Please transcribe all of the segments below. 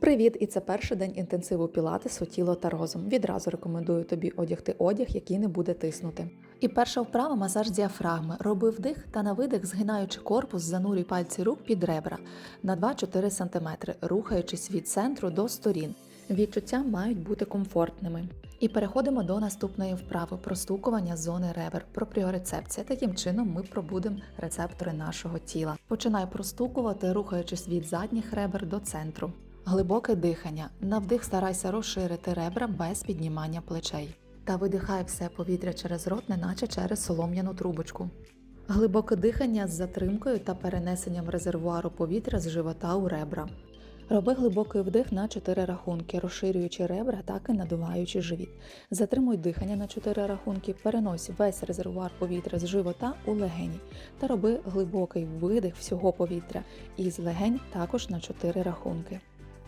Привіт! І це перший день інтенсиву пілатесу тіло та розум. Відразу рекомендую тобі одягти одяг, який не буде тиснути. І перша вправа масаж діафрагми. Роби вдих та на видих, згинаючи корпус, занурюй пальці рук під ребра на 2-4 см, рухаючись від центру до сторін. Відчуття мають бути комфортними. І переходимо до наступної вправи простукування зони ребер, пропріорецепція. Таким чином ми пробудемо рецептори нашого тіла. Починай простукувати, рухаючись від задніх ребер до центру. Глибоке дихання. На вдих старайся розширити ребра без піднімання плечей. Та видихай все повітря через рот, неначе через солом'яну трубочку. Глибоке дихання з затримкою та перенесенням резервуару повітря з живота у ребра. Роби глибокий вдих на 4 рахунки, розширюючи ребра, так і надуваючи живіт. Затримуй дихання на 4 рахунки, перенось весь резервуар повітря з живота у легені та роби глибокий видих всього повітря із легень також на 4 рахунки.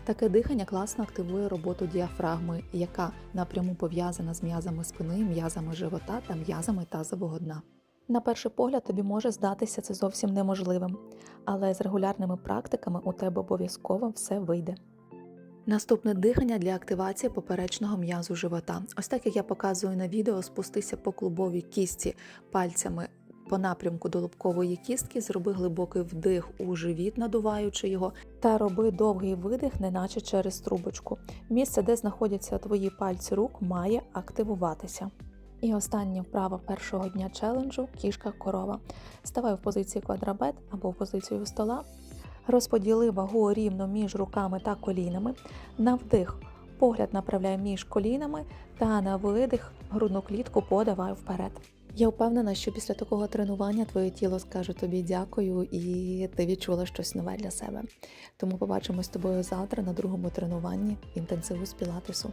Таке дихання класно активує роботу діафрагми, яка напряму пов'язана з м'язами спини, м'язами живота та м'язами тазового дна. На перший погляд тобі може здатися це зовсім неможливим, але з регулярними практиками у тебе обов'язково все вийде. Наступне дихання для активації поперечного м'язу живота. Ось так як я показую на відео, спустися по клубовій кісті пальцями по напрямку до лобкової кістки, зроби глибокий вдих у живіт, надуваючи його, та роби довгий видих, неначе через трубочку. Місце, де знаходяться твої пальці рук, має активуватися. І остання вправа першого дня челенджу кішка корова. Ставай в позиції квадрабет або в позицію стола. Розподіли вагу рівно між руками та колінами. На вдих погляд направляй між колінами та на видих грудну клітку подавай вперед. Я впевнена, що після такого тренування твоє тіло скаже тобі дякую і ти відчула щось нове для себе. Тому побачимось з тобою завтра на другому тренуванні інтенсиву з пілатесу.